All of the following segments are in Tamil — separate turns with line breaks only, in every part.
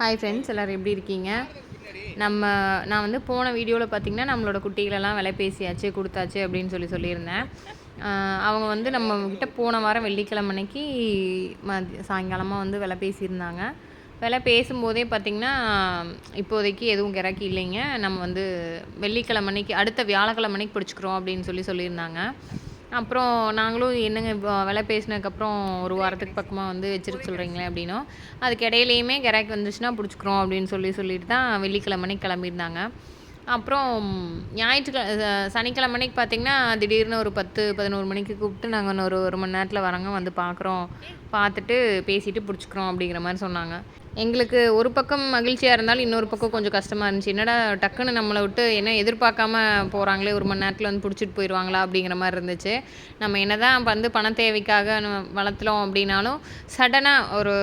ஹாய் ஃப்ரெண்ட்ஸ் எல்லோரும் எப்படி இருக்கீங்க? நம்ம நான் வந்து போன வீடியோவில் பார்த்திங்கன்னா நம்மளோட குட்டிகளெல்லாம் விலை பேசியாச்சு கொடுத்தாச்சு அப்படின்னு சொல்லி சொல்லியிருந்தேன். அவங்க வந்து நம்ம கிட்ட போன வாரம் வெள்ளிக்கிழமை அன்னைக்கு மதி சாயங்காலமாக வந்து விலை பேசியிருந்தாங்க. விலை பேசும்போதே பார்த்திங்கன்னா இப்போதைக்கு எதுவும் கிறக்கி இல்லைங்க. நம்ம வந்து வெள்ளிக்கிழமை அன்னைக்கு அடுத்த வியாழக்கிழமை அன்னைக்கு பிடிச்சிக்கிறோம் அப்படின்னு சொல்லி சொல்லியிருந்தாங்க. அப்புறம் நாங்களும் என்னங்க இப்போ விலை பேசினதுக்கப்புறம் ஒரு வாரத்துக்கு பக்கமாக வந்து வச்சிருக்க சொல்கிறீங்களே அப்படின்னும். அதுக்கு இடையிலையுமே கிராக் வந்துச்சுன்னா பிடிச்சிக்கிறோம் அப்படின்னு சொல்லி சொல்லிட்டு தான் வெள்ளிக்கிழமை கிளம்பியிருந்தாங்க. அப்புறம் ஞாயிற்றுக்கிழ சனிக்கிழமை அன்னைக்கு பார்த்தீங்கன்னா திடீர்னு ஒரு பத்து பதினோரு மணிக்கு கூப்பிட்டு நாங்கள் இன்னொரு ஒரு ஒரு மணி நேரத்தில் வரோங்க வந்து பார்க்குறோம். பார்த்துட்டு பேசிட்டு பிடிச்சிக்கிறோம் அப்படிங்கிற மாதிரி சொன்னாங்க. எங்களுக்கு ஒரு பக்கம் மகிழ்ச்சியாக இருந்தாலும் இன்னொரு பக்கம் கொஞ்சம் கஷ்டமாக இருந்துச்சு. என்னடா டக்குன்னு நம்மளை விட்டு என்ன எதிர்பார்க்காம போகிறாங்களே ஒரு மணி நேரத்தில் வந்து பிடிச்சிட்டு போயிடுவாங்களா அப்படிங்கிற மாதிரி இருந்துச்சு. நம்ம என்ன தான் வந்து பண தேவைக்காக நம்ம அப்படின்னாலும் சடனாக ஒரு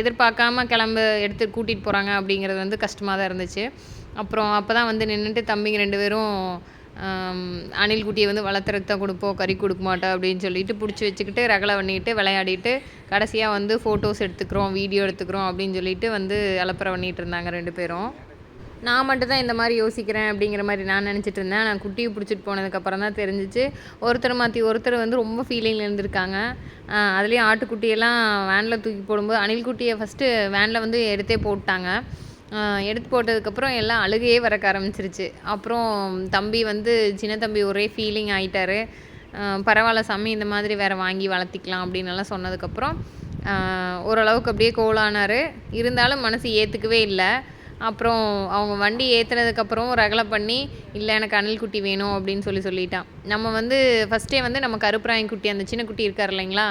எதிர்பார்க்காம கிளம்பு எடுத்து கூட்டிகிட்டு போகிறாங்க அப்படிங்கிறது வந்து கஷ்டமாக தான் இருந்துச்சு. அப்புறம் அப்போ தான் வந்து நின்றுட்டு தம்பிங்க ரெண்டு பேரும் அணில்குட்டியை அணில் குட்டியை வந்து வளர்த்துறதுக்கு தான் கொடுப்போம் கறி கொடுக்க மாட்டோம் அப்படின்னு சொல்லிட்டு பிடிச்சி வச்சுக்கிட்டு ரகலை பண்ணிட்டு விளையாடிட்டு கடைசியாக வந்து ஃபோட்டோஸ் எடுத்துக்கிறோம் வீடியோ எடுத்துக்கிறோம் அப்படின்னு சொல்லிட்டு வந்து அலப்பறை பண்ணிட்டு இருந்தாங்க ரெண்டு பேரும். நான் மட்டும் தான் இந்த மாதிரி யோசிக்கிறேன் அப்படிங்கிற மாதிரி நான் நினச்சிட்டு இருந்தேன். நான் குட்டியை பிடிச்சிட்டு போனதுக்கப்புறம் தான் தெரிஞ்சிச்சு. ஒருத்தர் மாற்றி ஒருத்தர் வந்து ரொம்ப ஃபீலிங்கில் இருந்திருக்காங்க. அதுலேயும் ஆட்டுக்குட்டியெல்லாம் வேனில் தூக்கி போடும்போது அணில் குட்டியை ஃபஸ்ட்டு வேனில் வந்து எடுத்தே போட்டாங்க. எடுத்து போட்டதுக்கப்புறம் எல்லாம் அழுகையே வரக்க ஆரம்பிச்சிருச்சு. அப்புறம் தம்பி வந்து சின்ன தம்பி ஒரே ஃபீலிங் ஆகிட்டாரு பரவாயில்ல சாமி இந்த மாதிரி வேறு வாங்கி வளர்த்திக்கலாம் அப்படின்னு எல்லாம் சொன்னதுக்கப்புறம் ஓரளவுக்கு அப்படியே கோலானார் இருந்தாலும் மனசு ஏற்றுக்கவே இல்லை. அப்புறம் அவங்க வண்டி ஏற்றுனதுக்கப்புறம் ரகலை பண்ணி இல்லை எனக்கு அணில் குட்டி வேணும் அப்படின்னு சொல்லி சொல்லிட்டான். நம்ம வந்து ஃபஸ்ட்டே வந்து நம்ம கருப்பராயன் குட்டி அந்த சின்ன குட்டி இருக்கார் இல்லைங்களா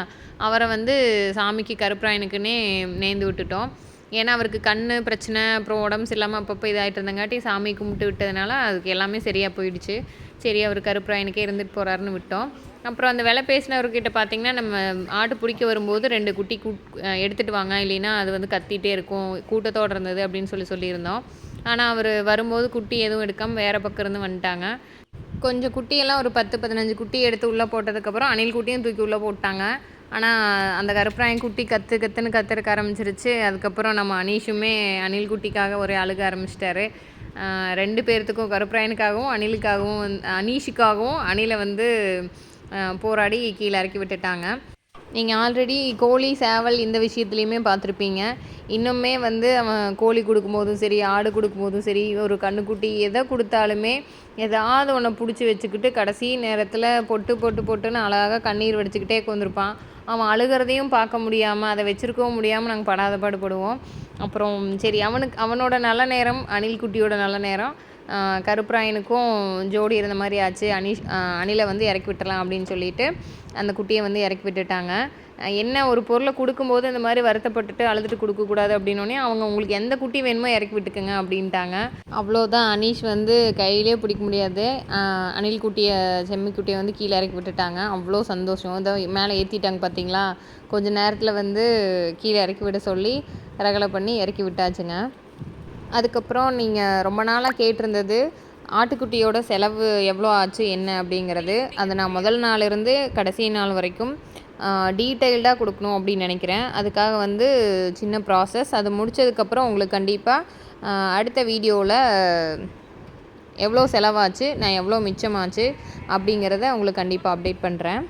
அவரை வந்து சாமிக்கு கருப்பராயனுக்குன்னே நேர்ந்து விட்டுட்டோம். ஏன்னா அவருக்கு கண் பிரச்சனை அப்புறம் உடம்பு சரியில்லாமல் அப்பப்போ இதாகிட்டு இருந்தங்காட்டி சாமி கும்பிட்டு விட்டதுனால அதுக்கு எல்லாமே சரியாக போயிடுச்சு. சரி அவர் கருப்பராயனுக்கே இருந்துட்டு போகிறாருன்னு விட்டோம். அப்புறம் அந்த விலை பேசினவர்கிட்ட பார்த்தீங்கன்னா நம்ம ஆட்டு பிடிக்க வரும்போது ரெண்டு குட்டி கூட் எடுத்துகிட்டு வாங்க. இல்லைன்னா அது வந்து கத்திகிட்டே இருக்கும். கூட்டத்தோடு இருந்தது அப்படின்னு சொல்லி சொல்லியிருந்தோம். ஆனால் அவர் வரும்போது குட்டி எதுவும் எடுக்காமல் வேறு பக்கம் இருந்து வந்துட்டாங்க. கொஞ்சம் குட்டியெல்லாம் ஒரு பத்து பதினஞ்சு குட்டி எடுத்து உள்ளே போட்டதுக்கப்புறம் அணில் குட்டியும் தூக்கி உள்ளே போட்டாங்க. ஆனால் அந்த கருப்பராயன் குட்டி கற்று கத்துன்னு கத்துறக்க ஆரம்பிச்சிருச்சு. அதுக்கப்புறம் நம்ம அனீஷுமே அணில் குட்டிக்காக ஒரே அழுக ஆரம்பிச்சிட்டாரு. ரெண்டு பேர்த்துக்கும் கருப்பராயனுக்காகவும் அணிலுக்காகவும் அனீஷுக்காகவும் அணிலை வந்து போராடி கீழே இறக்கி விட்டுட்டாங்க. நீங்கள் ஆல்ரெடி கோழி சேவல் இந்த விஷயத்துலையுமே பார்த்துருப்பீங்க. இன்னுமே வந்து அவன் கோழி கொடுக்கும்போதும் சரி ஆடு கொடுக்கும்போதும் சரி ஒரு கண்ணுக்குட்டி எதை கொடுத்தாலுமே ஏதாவது ஒன்று பிடிச்சி வச்சுக்கிட்டு கடைசி நேரத்தில் பொட்டு பொட்டு பொட்டுன்னு அழகாக கண்ணீர் வடிச்சுக்கிட்டே கொந்திருப்பான் அவன் அழுகிறதையும் பார்க்க முடியாமல் அதை வச்சுருக்கவும் முடியாமல் நாங்கள் படாத பாடுபடுவோம் அப்புறம் சரி அவனுக்கு அவனோட நல்ல நேரம் அணில் குட்டியோட நல்ல நேரம். கருப்பராயனுக்கும் ஜோடி இருந்த மாதிரி ஆச்சு. அனிஷ் அணிலை வந்து இறக்கி விட்டுறலாம் அப்படின்னு சொல்லிட்டு அந்த குட்டியை வந்து இறக்கி விட்டுட்டாங்க. என்ன ஒரு பொருளை கொடுக்கும்போது இந்த மாதிரி வருத்தப்பட்டுட்டு அழுதுட்டு கொடுக்கக்கூடாது அப்படின்னோடனே அவங்க உங்களுக்கு எந்த குட்டி வேணுமோ இறக்கி விட்டுக்குங்க அப்படின்ட்டாங்க. அவ்வளோதான். அனீஷ் வந்து கையிலே பிடிக்க முடியாது. அணில் குட்டியை செம்மி குட்டியை வந்து கீழே இறக்கி விட்டுட்டாங்க. அவ்வளோ சந்தோஷம். இதோ மேலே ஏற்றிட்டாங்க பார்த்தீங்களா? கொஞ்ச நேரத்தில் வந்து கீழே இறக்கி விட சொல்லி ரகலை பண்ணி இறக்கி விட்டாச்சுங்க. அதுக்கப்புறம் நீங்கள் ரொம்ப நாளாக கேட்டிருந்தது ஆட்டுக்குட்டியோட செலவு எவ்வளோ ஆச்சு என்ன அப்படிங்கிறது. அதை நான் முதல் நாளிலிருந்து கடைசி நாள் வரைக்கும் டீட்டெயில்டாக கொடுக்கணும் அப்படின்னு நினைக்கிறேன். அதுக்காக வந்து சின்ன ப்ராசஸ். அது முடிச்சதுக்கப்புறம் உங்களுக்கு கண்டிப்பாக அடுத்த வீடியோவில் எவ்வளோ செலவாச்சு நான் எவ்வளோ மிச்சமாச்சு அப்படிங்கிறத உங்களுக்கு கண்டிப்பாக அப்டேட் பண்ணுறேன்